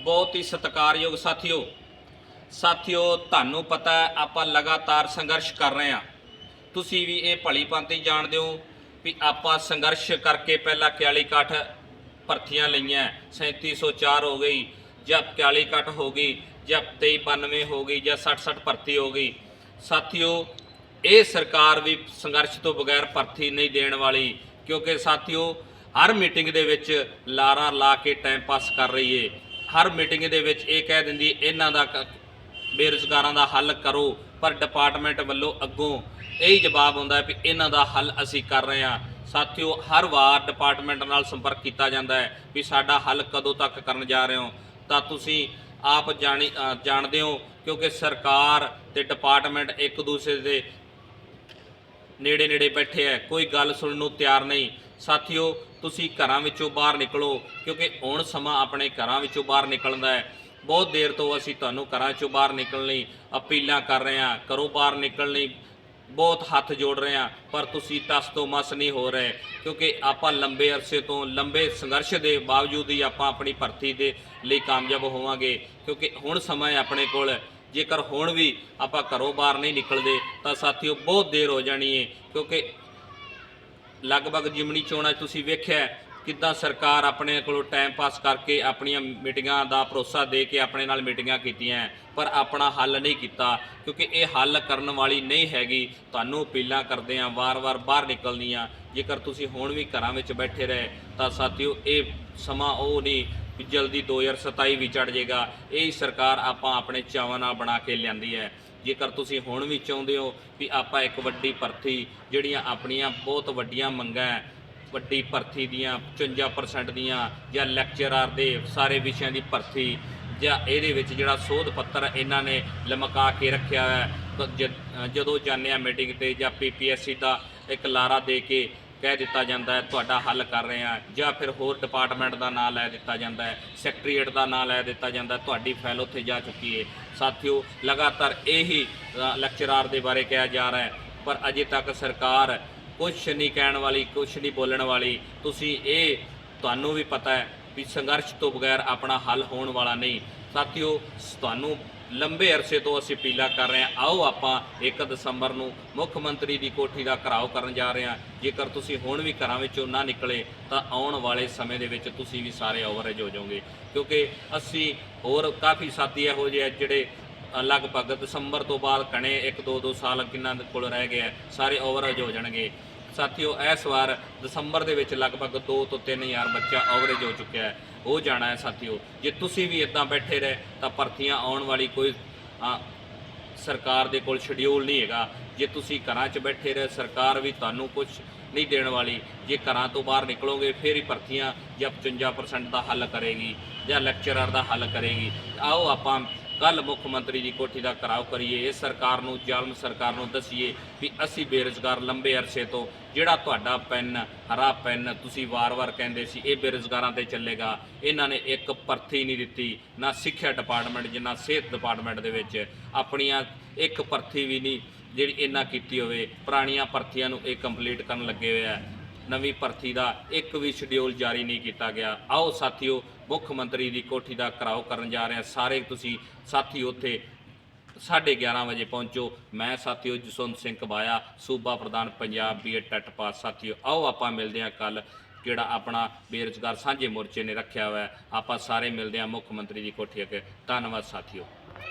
ਬਹੁਤ ਹੀ ਸਤਿਕਾਰਯੋਗ ਸਾਥੀਓ। ਸਾਥੀਓ, ਤੁਹਾਨੂੰ ਪਤਾ ਹੈ, ਆਪਾਂ ਲਗਾਤਾਰ ਸੰਘਰਸ਼ ਕਰ ਰਹੇ ਹਾਂ। ਤੁਸੀਂ ਵੀ ਇਹ ਭਲੀ ਭਾਂਤੀ ਜਾਣਦੇ ਹੋ ਵੀ ਆਪਾਂ ਸੰਘਰਸ਼ ਕਰਕੇ ਪਹਿਲਾਂ 41 ਕਾਠ ਭਰਤੀਆਂ ਲਈਆਂ 3704 ਹੋ ਗਈ, ਜਾਂ 41 ਕਾਠ ਹੋ ਗਈ, ਜਾਂ 2392 ਹੋ ਗਈ, ਜਾਂ 60 60 ਭਰਤੀ ਹੋ ਗਈ। ਸਾਥੀਓ, ਇਹ ਸਰਕਾਰ ਵੀ ਸੰਘਰਸ਼ ਤੋਂ ਬਗੈਰ ਭਰਤੀ ਨਹੀਂ ਦੇਣ ਵਾਲੀ, ਕਿਉਂਕਿ ਸਾਥੀਓ, ਹਰ ਮੀਟਿੰਗ ਦੇ ਵਿੱਚ ਲਾਰਾ ਲਾ ਕੇ ਟਾਈਮ ਪਾਸ ਕਰ ਰਹੀ ਏ। ਹਰ ਮੀਟਿੰਗ ਦੇ ਵਿੱਚ ਇਹ ਕਹਿ ਦਿੰਦੀ ਇਹਨਾਂ ਦਾ ਕ- ਬੇਰੁਜ਼ਗਾਰਾਂ ਦਾ ਹੱਲ ਕਰੋ, ਪਰ ਡਿਪਾਰਟਮੈਂਟ ਵੱਲੋਂ ਅੱਗੋਂ ਇਹੀ ਜਵਾਬ ਆਉਂਦਾ ਵੀ ਇਹਨਾਂ ਦਾ ਹੱਲ ਅਸੀਂ ਕਰ ਰਹੇ ਹਾਂ। ਸਾਥੀਓ, ਹਰ ਵਾਰ ਡਿਪਾਰਟਮੈਂਟ ਨਾਲ ਸੰਪਰਕ ਕੀਤਾ ਜਾਂਦਾ ਹੈ ਵੀ ਸਾਡਾ ਹੱਲ ਕਦੋਂ ਤੱਕ ਕਰਨ ਜਾ ਰਹੇ ਹੋ। ਤਾਂ ਤੁਸੀਂ ਆਪ ਜਾਣੀ ਜਾਣਦੇ ਹੋ ਕਿਉਂਕਿ ਸਰਕਾਰ ਤੇ ਡਿਪਾਰਟਮੈਂਟ ਇੱਕ ਦੂਸਰੇ ਦੇ ਨੇੜੇ ਨੇੜੇ ਬੈਠੇ ਹੈ। ਕੋਈ ਗੱਲ ਸੁਣਨ ਨੂੰ ਤਿਆਰ ਨਹੀਂ। ਸਾਥੀਓ, ਤੁਸੀਂ ਘਰਾਂ ਵਿੱਚੋਂ ਬਾਹਰ ਨਿਕਲੋ, ਕਿਉਂਕਿ ਹੁਣ ਸਮਾਂ ਆਪਣੇ ਘਰਾਂ ਵਿੱਚੋਂ ਬਾਹਰ ਨਿਕਲਣ ਦਾ ਹੈ। ਬਹੁਤ ਦੇਰ ਤੋਂ ਅਸੀਂ ਤੁਹਾਨੂੰ ਘਰਾਂ ਚੋਂ ਬਾਹਰ ਨਿਕਲਣ ਲਈ ਅਪੀਲਾਂ ਕਰ ਰਹੇ ਹਾਂ। ਘਰੋਂ ਬਾਹਰ ਨਿਕਲਣ ਲਈ ਬਹੁਤ ਹੱਥ ਜੋੜ ਰਹੇ ਹਾਂ, ਪਰ ਤੁਸੀਂ ਤਸ ਤੋਂ ਮਸ ਨਹੀਂ ਹੋ ਰਹੇ, ਕਿਉਂਕਿ ਆਪਾਂ ਲੰਬੇ ਅਰਸੇ ਤੋਂ, ਲੰਬੇ ਸੰਘਰਸ਼ ਦੇ ਬਾਵਜੂਦ ਹੀ ਆਪਾਂ ਆਪਣੀ ਭਰਤੀ ਦੇ ਲਈ ਕਾਮਯਾਬ ਹੋਵਾਂਗੇ, ਕਿਉਂਕਿ ਹੁਣ ਸਮਾਂ ਆਪਣੇ ਕੋਲ। ਜੇਕਰ ਹੁਣ ਵੀ ਆਪਾਂ ਘਰੋਂ ਬਾਹਰ ਨਹੀਂ ਨਿਕਲਦੇ, ਤਾਂ ਸਾਥੀਓ ਬਹੁਤ ਦੇਰ ਹੋ ਜਾਣੀ ਹੈ ਕਿਉਂਕਿ ਲਗਭਗ ਜਿਮਣੀ ਚੋਣਾਂ 'ਚ ਤੁਸੀਂ ਵੇਖਿਆ ਕਿੱਦਾਂ ਸਰਕਾਰ ਆਪਣੇ ਕੋਲੋਂ ਟਾਈਮ ਪਾਸ ਕਰਕੇ ਆਪਣੀਆਂ ਮੀਟਿੰਗਾਂ ਦਾ ਭਰੋਸਾ ਦੇ ਕੇ ਆਪਣੇ ਨਾਲ ਮੀਟਿੰਗਾਂ ਕੀਤੀਆਂ ਪਰ ਆਪਣਾ ਹੱਲ ਨਹੀਂ ਕੀਤਾ, ਕਿਉਂਕਿ ਇਹ ਹੱਲ ਕਰਨ ਵਾਲੀ ਨਹੀਂ ਹੈਗੀ। ਤੁਹਾਨੂੰ ਅਪੀਲਾਂ ਕਰਦੇ ਆਂ ਵਾਰ-ਵਾਰ ਬਾਹਰ ਨਿਕਲਦੀਆਂ ਜੇਕਰ ਤੁਸੀਂ ਹੁਣ ਵੀ ਘਰਾਂ ਵਿੱਚ ਬੈਠੇ ਰਹੇ, ਤਾਂ ਸਾਥੀਓ ਇਹ ਸਮਾਂ ਉਹ ਨਹੀਂ ਜਲਦੀ 2027 ਵੀ ਚੜ ਜਾਏਗਾ ਇਹ ਸਰਕਾਰ ਆਪਾਂ ਆਪਣੇ ਚਾਵਾਂ ਨਾਲ ਬਣਾ ਕੇ ਲਿਆਂਦੀ ਹੈ। ਜੇਕਰ ਤੁਸੀਂ ਹੁਣ ਵੀ ਚਾਹੁੰਦੇ ਹੋ ਵੀ ਆਪਾਂ ਇੱਕ ਵੱਡੀ ਭਰਤੀ, ਜਿਹੜੀਆਂ ਆਪਣੀਆਂ ਬਹੁਤ ਵੱਡੀਆਂ ਮੰਗਾਂ ਵੱਡੀ ਭਰਤੀ ਦੀਆਂ 55% ਦੀਆਂ, ਜਾਂ ਲੈਕਚਰਰ ਦੇ ਸਾਰੇ ਵਿਸ਼ਿਆਂ ਦੀ ਭਰਤੀ, ਜਾਂ ਇਹਦੇ ਵਿੱਚ ਜਿਹੜਾ ਸੋਧ ਪੱਤਰ ਇਹਨਾਂ ਨੇ ਲਮਕਾ ਕੇ ਰੱਖਿਆ ਹੈ ਜਦੋਂ ਜਾਂਦੇ ਆ ਮੀਟਿੰਗ ਤੇ ਜਾਂ ਪੀਪੀਐਸਸੀ ਦਾ ਇੱਕ ਲਾਰਾ ਦੇ ਕੇ ਕਹਿ ਦਿੱਤਾ ਜਾਂਦਾ ਹੈ, ਤੁਹਾਡਾ ਹੱਲ ਕਰ ਰਹੇ ਹਾਂ, ਜਾਂ ਫਿਰ ਹੋਰ ਡਿਪਾਰਟਮੈਂਟ ਦਾ ਨਾਮ ਲੈ ਦਿੱਤਾ ਜਾਂਦਾ ਹੈ ਸੈਕਟਰੀਏਟ ਦਾ ਨਾਮ ਲੈ ਦਿੱਤਾ ਜਾਂਦਾ ਤੁਹਾਡੀ ਫਾਈਲ ਉੱਥੇ ਜਾ ਚੁੱਕੀ ਹੈ। ਸਾਥੀਓ, ਲਗਾਤਾਰ ਇਹੀ ਲੈਕਚਰਾਰ ਦੇ ਬਾਰੇ ਕਿਹਾ ਜਾ ਰਿਹਾ ਹੈ, ਪਰ ਅਜੇ ਤੱਕ ਸਰਕਾਰ ਕੁਛ ਨਹੀਂ ਕਹਿਣ ਵਾਲੀ, ਕੁਛ ਨਹੀਂ ਬੋਲਣ ਵਾਲੀ। ਤੁਸੀਂ ਇਹ ਤੁਹਾਨੂੰ ਵੀ ਪਤਾ ਹੈ ਵੀ ਸੰਘਰਸ਼ ਤੋਂ ਬਗੈਰ ਆਪਣਾ ਹੱਲ ਹੋਣ ਵਾਲਾ ਨਹੀਂ। ਸਾਥੀਓ ਸ- ਤੁਹਾਨੂੰ ਲੰਬੇ ਅਰਸੇ ਤੋਂ ਅਸੀਂ ਅਪੀਲਾਂ ਕਰ ਰਹੇ ਹਾਂ। ਆਓ ਆਪਾਂ 1 ਦਸੰਬਰ ਨੂੰ ਮੁੱਖ ਮੰਤਰੀ ਦੀ ਕੋਠੀ ਦਾ ਘਰਾਓ ਕਰਨ ਜਾ ਰਹੇ ਹਾਂ। ਜੇਕਰ ਤੁਸੀਂ ਹੁਣ ਵੀ ਘਰਾਂ ਵਿੱਚੋਂ ਨਾ ਨਿਕਲੇ, ਤਾਂ ਆਉਣ ਵਾਲੇ ਸਮੇਂ ਦੇ ਵਿੱਚ ਤੁਸੀਂ ਵੀ ਸਾਰੇ ਓਵਰੇਜ ਹੋ ਜਾਓਗੇ। ਕਿਉਂਕਿ ਅਸੀਂ ਹੋਰ ਕਾਫੀ ਸਾਥੀ ਇਹੋ ਜਿਹੇ ਆ ਜਿਹੜੇ ਲਗਭਗ ਦਸੰਬਰ ਤੋਂ ਬਾਅਦ ਕਣੇ 1 2 2 ਸਾਲ ਕਿੰਨਾਂ ਕੋਲ ਰਹਿ ਗਏ ਸਾਰੇ ਓਵਰੇਜ ਹੋ ਜਾਣਗੇ। ਸਾਥੀਓ, ਇਸ ਵਾਰ ਦਸੰਬਰ ਦੇ ਵਿੱਚ ਲਗਭਗ 2 ਤੋਂ 3000 ਬੱਚਾ ਓਵਰੇਜ ਹੋ ਚੁੱਕਿਆ ਹੈ। ਉਹ ਜਾਣਾ ਹੈ ਸਾਥੀਓ। ਜੇ ਤੁਸੀਂ ਵੀ ਇਦਾਂ ਬੈਠੇ ਰਹੇ, ਤਾਂ ਭਰਤੀਆਂ ਆਉਣ ਵਾਲੀ ਕੋਈ ਸਰਕਾਰ ਦੇ ਕੋਲ ਸ਼ਡਿਊਲ ਨਹੀਂ ਹੈਗਾ। ਜੇ ਤੁਸੀਂ ਘਰਾਂ 'ਚ ਬੈਠੇ ਰਹੇ, ਸਰਕਾਰ ਵੀ ਤੁਹਾਨੂੰ ਕੁਝ ਨਹੀਂ ਦੇਣ ਵਾਲੀ। ਜੇ ਘਰਾਂ ਤੋਂ ਬਾਹਰ ਨਿਕਲੋਗੇ, ਫਿਰ ਹੀ ਭਰਤੀਆਂ ਜਾਂ 55% ਦਾ ਹੱਲ ਕਰੇਗੀ ਜਾਂ ਲੈਕਚਰਰ ਦਾ ਹੱਲ ਕਰੇਗੀ। ਆਓ ਆਪਾਂ ਕੱਲ ਮੁੱਖ ਮੰਤਰੀ ਦੀ ਕੋਠੀ ਦਾ ਘਰਾਓ ਕਰੀਏ। ਇਹ ਸਰਕਾਰ ਨੂੰ, ਜ਼ਾਲਮ ਸਰਕਾਰ ਨੂੰ ਦਸੀਏ ਵੀ ਅਸੀਂ ਬੇਰੁਜ਼ਗਾਰ ਲੰਬੇ ਅਰਸੇ ਤੋਂ ਜਿਹੜਾ ਤੁਹਾਡਾ ਪੈਨ, ਹਰਾ ਪੈਨ ਤੁਸੀਂ ਵਾਰ-ਵਾਰ ਕਹਿੰਦੇ ਸੀ, ਇਹ ਬੇਰੁਜ਼ਗਾਰਾਂ ਤੇ ਚੱਲੇਗਾ। ਇਹਨਾਂ ਨੇ ਇੱਕ ਭਰਤੀ ਨਹੀਂ ਦਿੱਤੀ, ਨਾ ਸਿੱਖਿਆ ਡਿਪਾਰਟਮੈਂਟ ਜਿੰਨਾ ਸਿਹਤ ਡਿਪਾਰਟਮੈਂਟ ਦੇ ਵਿੱਚ। ਆਪਣੀਆਂ ਇੱਕ ਭਰਤੀ ਵੀ ਨਹੀਂ, ਜਿਹੜੀ ਇਹਨਾਂ ਕੀਤੀ ਹੋਵੇ। ਪੁਰਾਣੀਆਂ ਭਰਤੀਆਂ ਨੂੰ ਇਹ ਕੰਪਲੀਟ ਕਰਨ ਲੱਗੇ ਹੋਏ ਆ। ਨਵੀਂ ਭਰਤੀ ਦਾ ਇੱਕ ਵੀ ਸ਼ਡਿਊਲ ਜਾਰੀ ਨਹੀਂ ਕੀਤਾ ਗਿਆ। ਆਓ ਸਾਥੀਓ, ਮੁੱਖ ਮੰਤਰੀ ਦੀ ਕੋਠੀ ਦਾ ਘਰਾਓ ਕਰਨ ਜਾ ਰਹੇ ਹਾਂ। ਸਾਰੇ ਤੁਸੀਂ ਸਾਥੀ ਉੱਥੇ 11:30 ਵਜੇ ਪਹੁੰਚੋ। ਮੈਂ ਸਾਥੀਓ ਜਸਵੰਤ ਸਿੰਘ ਕਬਾਇਆ, ਸੂਬਾ ਪ੍ਰਧਾਨ ਪੰਜਾਬ ਬੀਏ ਟੱਟ ਪਾਸ। ਸਾਥੀਓ, ਆਓ ਆਪਾਂ ਮਿਲਦੇ ਹਾਂ ਕੱਲ ਜਿਹੜਾ ਆਪਣਾ ਬੇਰੁਜ਼ਗਾਰ ਸਾਂਝੇ ਮੋਰਚੇ ਨੇ ਰੱਖਿਆ ਹੋਇਆ। ਆਪਾਂ ਸਾਰੇ ਮਿਲਦੇ ਹਾਂ ਮੁੱਖ ਮੰਤਰੀ ਦੀ ਕੋਠੀ ਅੱਗੇ। ਧੰਨਵਾਦ, ਸਾਥੀਓ।